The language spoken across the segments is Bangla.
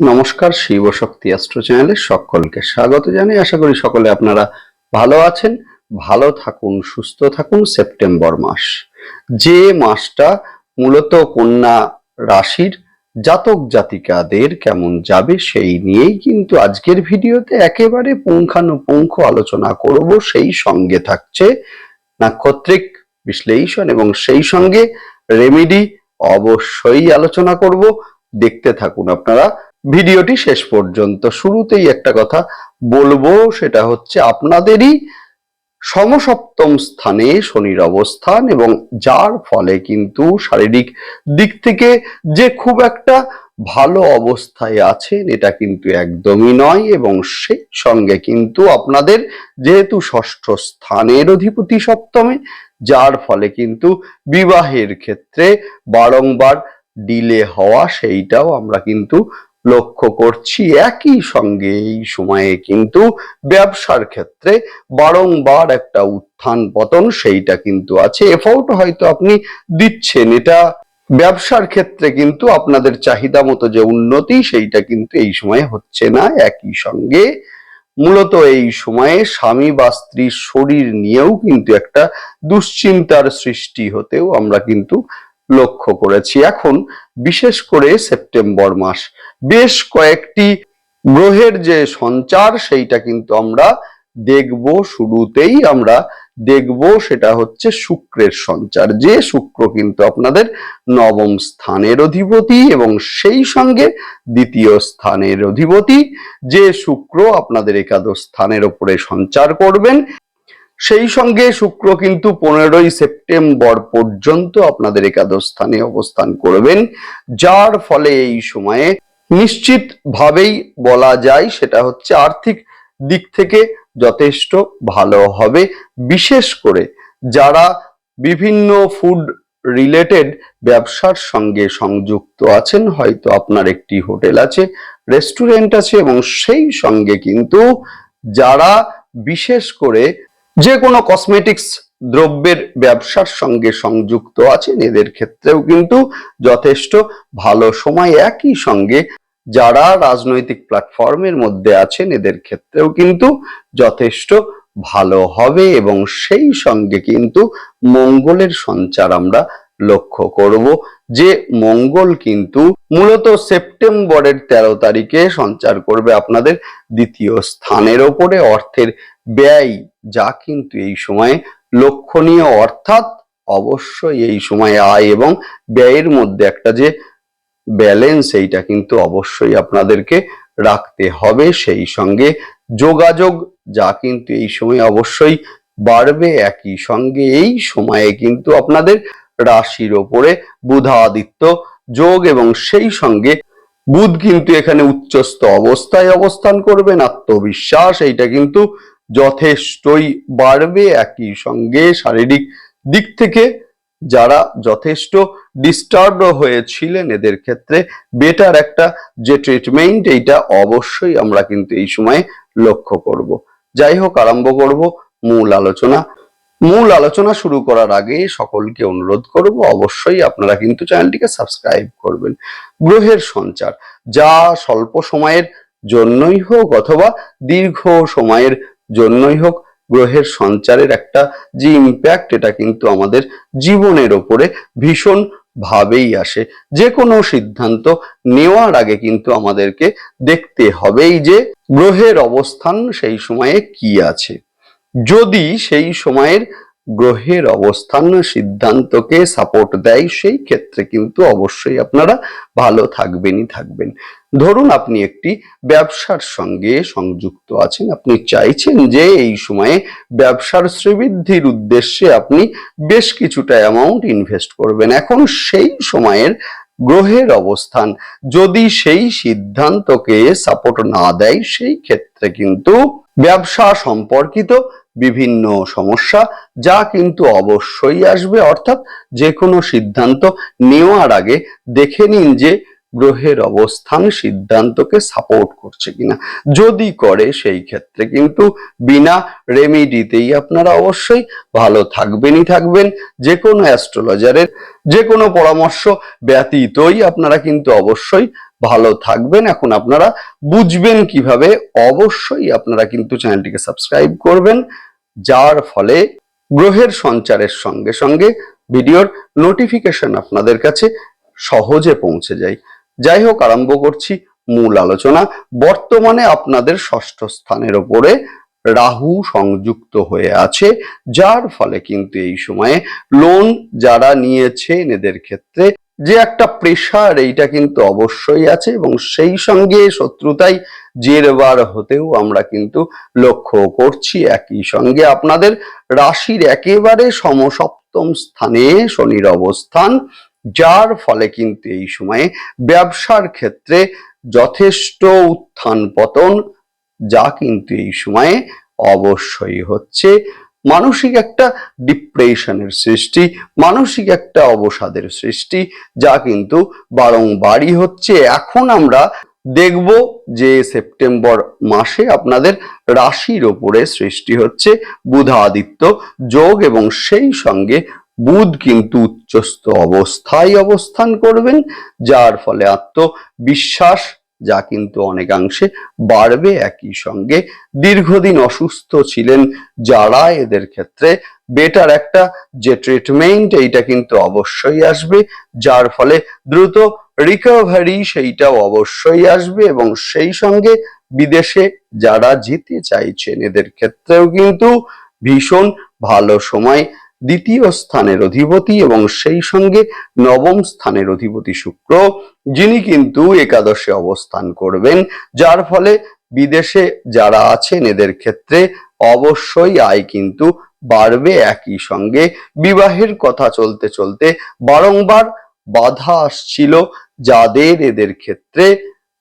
নমস্কার, শিব শক্তি অ্যাস্ট্রো চ্যানেলে সকলকে স্বাগত জানাই। আশা করি সকলে আপনারা ভালো আছেন। ভালো থাকুন, সুস্থ থাকুন সেপ্টেম্বর মাস। যে মাসটা মূলত কন্যা রাশির জাতক জাতিকাদের কেমন যাবে সেই নিয়েই কিন্তু আজকের ভিডিওতে একেবারে পুঙ্খানুপুঙ্খ আলোচনা করব। সেই সঙ্গে থাকছে নাক্ষত্রিক বিশ্লেষণ এবং সেই সঙ্গে রেমেডি অবশ্যই আলোচনা করব। দেখতে থাকুন আপনারা। ভিডিওটি শেষ পর্যন্ত শুরুতেই একটা কথা বলব, সেটা হচ্ছে আপনাদেরই সমসপ্তম স্থানে শনির অবস্থান এবং যার ফলে কিন্তু শারীরিক দিক থেকে যে খুব একটা ভালো অবস্থায় আছেন, এটা কিন্তু একদমই নয় এবং সেই সঙ্গে কিন্তু আপনাদের যেহেতু ষষ্ঠ স্থানের অধিপতি সপ্তমে, যার ফলে কিন্তু বিবাহের ক্ষেত্রে বারংবার ডিলে হওয়া সেইটাও আমরা কিন্তু লক্ষ্য করছি একই সঙ্গে এই সময়ে কিন্তু ব্যবসার ক্ষেত্রে বারংবার একটা উত্থান পতন সেইটা কিন্তু আছে। এফোর্ট হয়তো আপনি দিচ্ছেন। এটা ব্যবসার ক্ষেত্রে কিন্তু আপনাদের চাহিদা মতো যে উন্নতি সেইটা কিন্তু এই সময়ে হচ্ছে না। একই সঙ্গে মূলত এই সময়ে স্বামী বা স্ত্রীর শরীর নিয়েও কিন্তু একটা দুশ্চিন্তার সৃষ্টি হতেও আমরা কিন্তু লক্ষ্য করেছি। এখন বিশেষ করে সেপ্টেম্বর মাস বেশ কয়েকটি গ্রহের যে সঞ্চার, সেইটা কিন্তু আমরা দেখব শুরুতেই। আমরা দেখব সেটা হচ্ছে শুক্রের সঞ্চার। যে শুক্র কিন্তু আপনাদের নবম স্থানের অধিপতি এবং সেই সঙ্গে দ্বিতীয় স্থানের অধিপতি। যে শুক্র আপনাদের একাদশ স্থানের ওপরে সঞ্চার করবেন, সেই সঙ্গে শুক্র কিন্তু পনেরোই সেপ্টেম্বর পর্যন্ত আপনাদের একাদশ স্থানে অবস্থান করবেন। যার ফলে এই সময়ে নিশ্চিত ভাবেই বলা যায় সেটা হচ্ছে আর্থিক দিক থেকে যথেষ্ট ভালো হবে। বিশেষ করে যারা বিভিন্ন ফুড রিলেটেড ব্যবসার সঙ্গে সংযুক্ত আছেন, হয়তো আপনার একটি হোটেল আছে রেস্টুরেন্ট আছে এবং সেই সঙ্গে কিন্তু যারা বিশেষ করে যে কোনো কসমেটিক্স দ্রব্যের ব্যবসার সঙ্গে সংযুক্ত আছেন। এদের ক্ষেত্রেও কিন্তু যথেষ্ট ভালো সময় একই সঙ্গে যারা রাজনৈতিক প্ল্যাটফর্মের মধ্যে আছেন, এদের ক্ষেত্রেও কিন্তু যথেষ্ট ভালো হবে এবং সেই সঙ্গে কিন্তু মঙ্গলের সঞ্চার আমরা লক্ষ্য করব যে মঙ্গল কিন্তু মূলত সেপ্টেম্বরের তেরো তারিখে সঞ্চার করবে আপনাদের দ্বিতীয় স্থানের ওপরে। অর্থের ব্যয় যা কিন্তু এই সময়ে লক্ষণীয়, অর্থাৎ অবশ্যই এই সময় আয় এবং ব্যয়ের মধ্যে একটা যে ব্যালেন্স এইটা কিন্তু অবশ্যই আপনাদেরকে রাখতে হবে। সেই সঙ্গে যোগাযোগ যা কিন্তু এই সময় অবশ্যই বাড়বে। একই সঙ্গে এই সময়ে কিন্তু আপনাদের রাশির ওপরে বুধাদিত্য যোগ এবং সেই সঙ্গে বুধ কিন্তু এখানে উচ্চস্থ অবস্থায় অবস্থান করবেন। আত্মবিশ্বাস, এইটা কিন্তু যথেষ্টই বাড়বে একই সঙ্গে শারীরিক দিক থেকে যারা যথেষ্ট ডিস্টার্ব হয়েছিলেন এদের ক্ষেত্রে বেটার একটা যে ট্রিটমেন্ট এইটা অবশ্যই আমরা কিন্তু এই সময়ে লক্ষ্য করব। যাই হোক, আরম্ভ করব মূল আলোচনা। মূল আলোচনা শুরু করার আগে সকলকে অনুরোধ করব, অবশ্যই আপনারা কিন্তু চ্যানেলটিকে সাবস্ক্রাইব করবেন। গ্রহের সঞ্চার, যা স্বল্প সময়ের জন্যই হোক অথবা দীর্ঘ সময়ের জন্যই হোক, গ্রহের সঞ্চারের একটা যে ইম্প্যাক্ট এটা কিন্তু আমাদের জীবনের ওপরে ভীষণ ভাবেই আসে। যে কোনো সিদ্ধান্ত নেওয়ার আগে কিন্তু আমাদেরকে দেখতে হবেই যে গ্রহের অবস্থান সেই সময়ে কি আছে। যদি সেই সময়ের গ্রহের অবস্থান, সিদ্ধান্তকে সাপোর্ট দেয়, সেই ক্ষেত্রে কিন্তু অবশ্যই আপনারা ভালো থাকবেনই থাকবেন। ধরুন আপনি একটি ব্যবসার সঙ্গে সংযুক্ত আছেন, আপনি চাইছেন যে এই সময়ে ব্যবসার শ্রীবৃদ্ধির উদ্দেশ্যে আপনি বেশ কিছুটা অ্যামাউন্ট ইনভেস্ট করবেন। এখন সেই সময়ের গ্রহের অবস্থান, যদি সেই সিদ্ধান্তকে সাপোর্ট না দেয়, সেই ক্ষেত্রে কিন্তু ব্যবসা সম্পর্কিত বিভিন্ন সমস্যা যা কিন্তু অবশ্যই আসবে। অর্থাৎ যে কোনো সিদ্ধান্ত নেওয়ার আগে দেখে নিন যে গ্রহের অবস্থান সিদ্ধান্তকে সাপোর্ট করছে কিনা। যদি করে সেই ক্ষেত্রে কিন্তু বিনা রেমিডিতেই আপনারা অবশ্যই ভালো থাকবেনই থাকবেন। যে কোনো অ্যাস্ট্রোলজারের যে কোনো পরামর্শ ব্যতীতই আপনারা কিন্তু অবশ্যই ভালো থাকবেন। এখন আপনারা বুঝবেন কীভাবে অবশ্যই আপনারা কিন্তু চ্যানেলটিকে সাবস্ক্রাইব করবেন। যার ফলে গ্রহের সঞ্চারের সঙ্গে সঙ্গে ভিডিওর নোটিফিকেশন আপনাদের কাছে সহজে পৌঁছে যায়। যাই হোক, আরম্ভ করছি মূল আলোচনা। বর্তমানে আপনাদের ষষ্ঠ স্থানের ওপরে রাহু সংযুক্ত হয়ে আছে, যার ফলে কিন্তু এই সময়ে লোন যারা নিয়েছেন এদের ক্ষেত্রে যে একটা প্রেশার এইটা কিন্তু অবশ্যই আছে এবং সেই সঙ্গে শত্রুতাই জেরবার হতেও আমরা কিন্তু লক্ষ্য করছি একই সঙ্গে। আপনাদের রাশির একেবারে সমসপ্তম স্থানে শনির অবস্থান, যার ফলে কিন্তু এই সময়ে ব্যবসার ক্ষেত্রে যথেষ্ট উত্থান পতন, যা কিন্তু এই সময়ে অবশ্যই হচ্ছে। মানসিক একটা ডিপ্রেশনের সৃষ্টি, মানসিক একটা অবসাদের সৃষ্টি, যা কিন্তু বারংবারই হচ্ছে। এখন আমরা দেখব যে সেপ্টেম্বর মাসে আপনাদের রাশির ওপরে সৃষ্টি হচ্ছে বুধাদিত্য যোগ এবং সেই সঙ্গে বুধ কিন্তু উচ্চস্থ অবস্থায় অবস্থান করবেন, যার ফলে আত্মবিশ্বাস যা কিন্তু অনেকাংশে বাড়বে একই সঙ্গে। দীর্ঘদিন অসুস্থ ছিলেন যারা, এদের ক্ষেত্রে বেটার একটা যে ট্রিটমেন্ট এইটা কিন্তু অবশ্যই আসবে। যার ফলে দ্রুত রিকভারি সেইটাও অবশ্যই আসবে এবং সেই সঙ্গে বিদেশে যারা যেতে চাইছেন, এদের ক্ষেত্রেও কিন্তু ভীষণ ভালো সময় দ্বিতীয় স্থানের অধিপতি এবং সেই সঙ্গে নবম স্থানের অধিপতি শুক্র, যিনি কিন্তু একাদশে অবস্থান করবেন, যার ফলে বিদেশে যারা আছেন এদের ক্ষেত্রে অবশ্যই আয় কিন্তু বাড়বে একই সঙ্গে। বিবাহের কথা চলতে চলতে বারংবার বাধা আসছিল যাদের এদের ক্ষেত্রে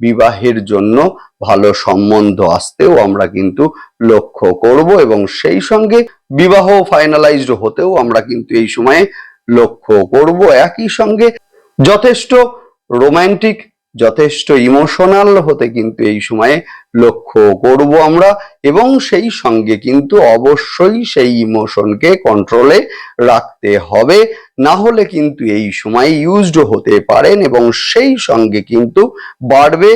বিবাহের জন্য ভালো সম্বন্ধ আসতেও আমরা কিন্তু লক্ষ্য করব এবং সেই সঙ্গে বিবাহ ফাইনালাইজড হতেও আমরা কিন্তু এই সময়ে লক্ষ্য করব। একই সঙ্গে যথেষ্ট রোমান্টিক যথেষ্ট ইমোশনাল হতে কিন্তু এই সময়ে লক্ষ্য করব আমরা। এবং সেই সঙ্গে কিন্তু অবশ্যই সেই ইমোশনকে কন্ট্রোলে রাখতে হবে। না হলে কিন্তু এই সময় ইউজড হতে পারেন এবং সেই সঙ্গে কিন্তু বাড়বে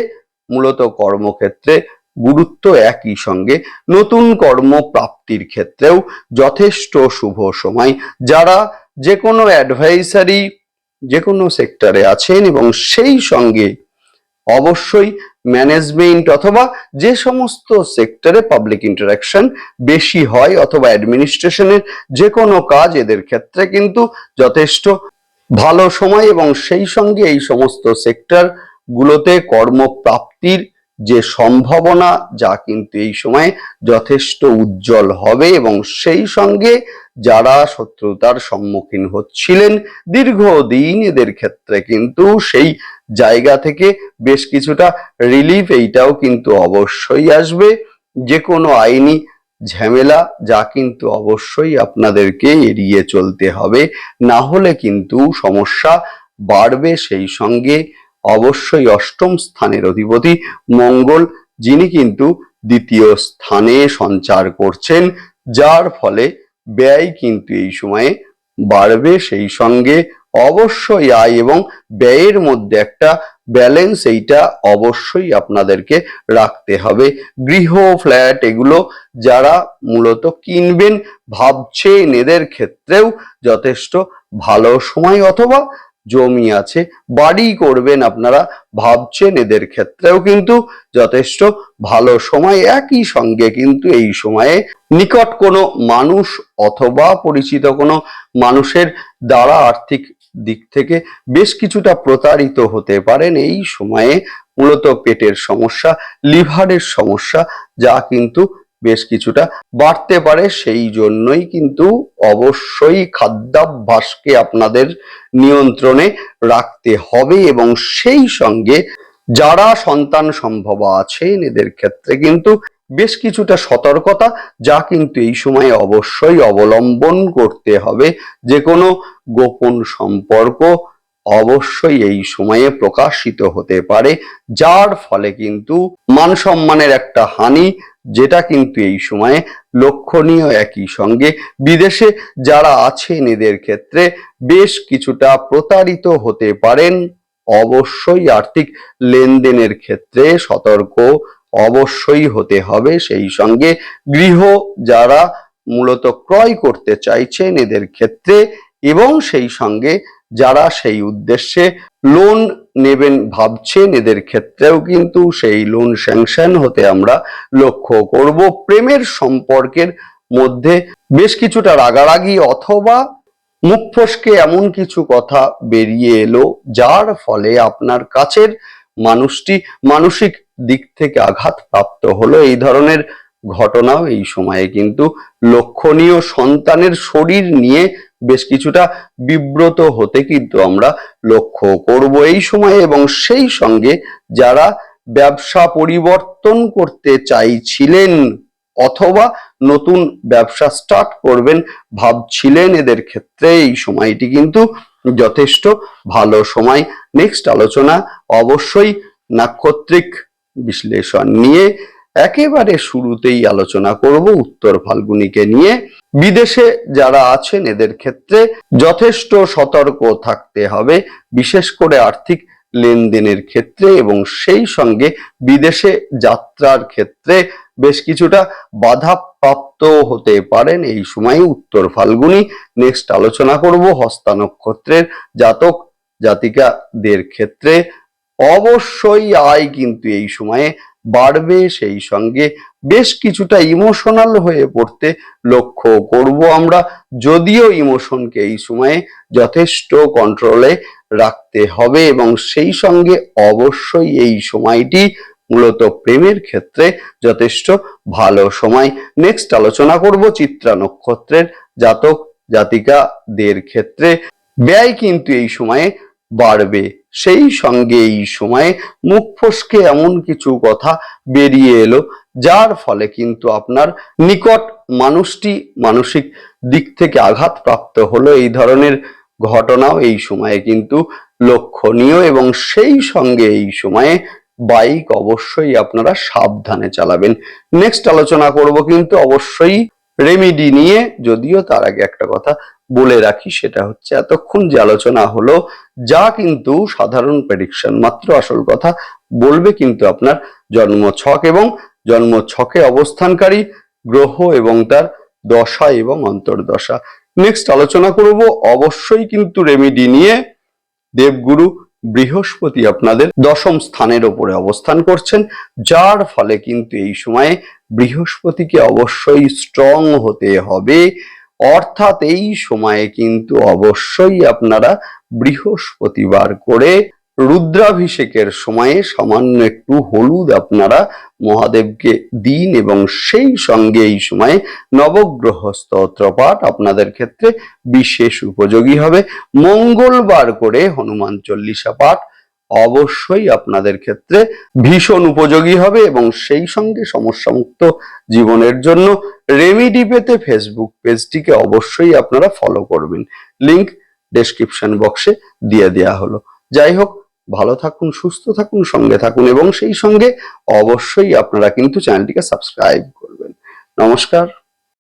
মূলত কর্মক্ষেত্রে গুরুত্ব একই সঙ্গে নতুন কর্ম প্রাপ্তির ক্ষেত্রেও যথেষ্ট শুভ সময়। যারা যে কোনো অ্যাডভাইসারি যে কোনো সেক্টরে আছেন এবং সেই সঙ্গে অবশ্যই ম্যানেজমেন্ট অথবা যে সমস্ত সেক্টরে পাবলিক ইন্টারাকশন বেশি হয় অথবা অ্যাডমিনিস্ট্রেশনের যে কোনো কাজ এদের ক্ষেত্রে কিন্তু যথেষ্ট ভালো সময় এবং সেই সঙ্গে এই সমস্ত সেক্টর গুলোতে কর্মপ্রাপ্তির যে সম্ভাবনা যা কিন্তু এই সময় যথেষ্ট উজ্জ্বল হবে এবং সেই সঙ্গে যারা শত্রুতার সম্মুখীন হচ্ছিলেন, দীর্ঘদিন এদের ক্ষেত্রে কিন্তু সেই জায়গা থেকে বেশ কিছুটা রিলিফ এইটাও কিন্তু অবশ্যই আসবে। যে কোনো আইনি ঝামেলা যা কিন্তু অবশ্যই আপনাদেরকে এড়িয়ে চলতে হবে। না হলে কিন্তু সমস্যা বাড়বে সেই সঙ্গে। অবশ্যই অষ্টম স্থানের অধিপতি মঙ্গল, যিনি কিন্তু দ্বিতীয় স্থানে সঞ্চার করছেন, যার ফলে ব্যয় কিন্তু এই সময়ে বাড়বে। সেই সঙ্গে অবশ্যই আয় এবং ব্যয়ের মধ্যে একটা ব্যালেন্স এইটা অবশ্যই আপনাদেরকে রাখতে হবে। গৃহ, ফ্ল্যাট এগুলো যারা মূলত কিনবেন, ভাবছেন এদের ক্ষেত্রেও যথেষ্ট ভালো সময় অথবা জমি আছে, বাড়ি করবেন আপনারা ভাবছেন এদের ক্ষেত্রেও কিন্তু যথেষ্ট ভালো সময়। একই সঙ্গে কিন্তু এই সময়ে নিকট কোনো মানুষ অথবা পরিচিত কোনো মানুষের দ্বারা আর্থিক দিক থেকে বেশ কিছুটা প্রতারিত হতে পারেন। এই সময়ে মূলত পেটের সমস্যা, লিভারের সমস্যা, যা কিন্তু বেশ কিছুটা বাড়তে পারে, সেই জন্যই কিন্তু অবশ্যই খাদ্যাভ্যাসকে আপনাদের নিয়ন্ত্রণে রাখতে হবে এবং সেই সঙ্গে যারা সন্তান সম্ভব আছেন, এদের ক্ষেত্রে কিন্তু বেশ কিছুটা সতর্কতা যা কিন্তু এই সময়ে অবশ্যই অবলম্বন করতে হবে। যে কোনো গোপন সম্পর্ক অবশ্যই এই সময়ে প্রকাশিত হতে পারে, যার ফলে কিন্তু মান সম্মানের একটা হানি, যেটা কিন্তু এই সময়ে লক্ষণীয় একই সঙ্গে বিদেশে যারা আছেন এদের ক্ষেত্রে বেশ কিছুটা প্রতারিত হতে পারেন। অবশ্যই আর্থিক লেনদেনের ক্ষেত্রে সতর্ক অবশ্যই হতে হবে। সেই সঙ্গে গৃহ যারা মূলত ক্রয় করতে চাইছেন এদের ক্ষেত্রে এবং সেই সঙ্গে যারা সেই উদ্দেশ্যে লোন নেবেন ভাবছেন, এদের ক্ষেত্রেও কিন্তু সেই লোন স্যাংশন হতে আমরা লক্ষ্য করব। প্রেমের সম্পর্কের মধ্যে বেশ কিছুটা রাগারাগি অথবা মুখ ফসকে এমন কিছু কথা বেরিয়ে এলো, যার ফলে আপনার কাছের মানুষটি মানসিক দিক থেকে আঘাত প্রাপ্ত হলো। এই ধরনের ঘটনাও এই সময়ে কিন্তু লক্ষণীয় সন্তানের শরীর নিয়ে বেশ কিছুটা বিব্রত হতে কিন্তু আমরা লক্ষ্য করব এই সময়ে এবং সেই সঙ্গে যারা ব্যবসা পরিবর্তন করতে চাইছিলেন অথবা নতুন ব্যবসা স্টার্ট করবেন ভাবছিলেন এদের ক্ষেত্রে, এই সময়টি কিন্তু যথেষ্ট ভালো সময়। নেক্সট আলোচনা অবশ্যই নাক্ষত্রিক বিশ্লেষণ নিয়ে একেবারে শুরুতেই আলোচনা করব উত্তর ফাল্গুনিকে নিয়ে। বিদেশে যারা আছেন, এদের ক্ষেত্রে যথেষ্ট সতর্ক থাকতে হবে, বিশেষ করে আর্থিক লেনদেনের ক্ষেত্রে এবং সেই সঙ্গে বিদেশে যাত্রার ক্ষেত্রে বেশ কিছুটা বাধা প্রাপ্ত হতে পারেন। এই সময় উত্তর ফাল্গুনি নেক্সট আলোচনা করব হস্তা নক্ষত্রের জাতক জাতিকাদের ক্ষেত্রে। অবশ্যই আয় কিন্তু এই সময়ে বাড়বে সেই সঙ্গে বেশ কিছুটা ইমোশনাল হয়ে পড়তে লক্ষ্য করব আমরা। যদিও ইমোশনকে এই সময়ে যথেষ্ট কন্ট্রোলে রাখতে হবে এবং সেই সঙ্গে অবশ্যই এই সময়টি মূলত প্রেমের ক্ষেত্রে যথেষ্ট ভালো সময়। নেক্সট আলোচনা করব চিত্রা নক্ষত্রের জাতক জাতিকাদের ক্ষেত্রে। ব্যয় কিন্তু এই সময়ে বাড়বে। সেই সঙ্গে এই সময়ে মুখ ফসকে এমন কিছু কথা বেরিয়ে এলো, যার ফলে কিন্তু আপনার নিকট মানুষটি মানসিক দিক থেকে আঘাত প্রাপ্ত হলো। এই ধরনের ঘটনাও এই সময়ে কিন্তু লক্ষণীয় এবং সেই সঙ্গে এই সময়ে বাইক অবশ্যই আপনারা সাবধানে চালাবেন। নেক্সট আলোচনা করব কিন্তু অবশ্যই রেমিডি নিয়ে, যদিও তার আগে একটা কথা বলে রাখি সেটা হচ্ছে, এতক্ষণ যে আলোচনা হলো, যা কিন্তু সাধারণ প্রেডিকশন মাত্র আসল কথা, বলবে কিন্তু আপনার জন্ম ছক এবং জন্ম ছকে অবস্থানকারী গ্রহ এবং তার দশা এবং অন্তর্দশা। নেক্সট আলোচনা করব, অবশ্যই কিন্তু রেমিডি নিয়ে দেবগুরু বৃহস্পতি আপনাদের দশম স্থানের ওপরে অবস্থান করছেন, যার ফলে কিন্তু এই সময়ে বৃহস্পতিকে অবশ্যই স্ট্রং হতে হবে। অর্থাৎ এই সময়ে কিন্তু অবশ্যই আপনারা বৃহস্পতিবার করে রুদ্রাভিষেকের সময়ে সামান্য একটু হলুদ আপনারা মহাদেবকে দিন এবং সেই সঙ্গে এই সময়ে নবগ্রহ স্তোত্র আপনাদের ক্ষেত্রে বিশেষ উপযোগী হবে। মঙ্গলবার করে হনুমান চল্লিশা পাঠ অবশ্যই আপনাদের ক্ষেত্রে ভীষণ উপযোগী হবে এবং সেই সঙ্গে সমস্যামুক্ত জীবনের জন্য রেমিডি পেতে ফেসবুক পেজটিকে অবশ্যই আপনারা ফলো করবেন। লিংক ডেসক্রিপশন বক্সে দিয়ে দেওয়া হলো। যাই হোক, ভালো থাকুন, সুস্থ থাকুন, সঙ্গে থাকুন এবং সেই সঙ্গে অবশ্যই আপনারা কিন্তু চ্যানেলটিকে সাবস্ক্রাইব করবেন। নমস্কার।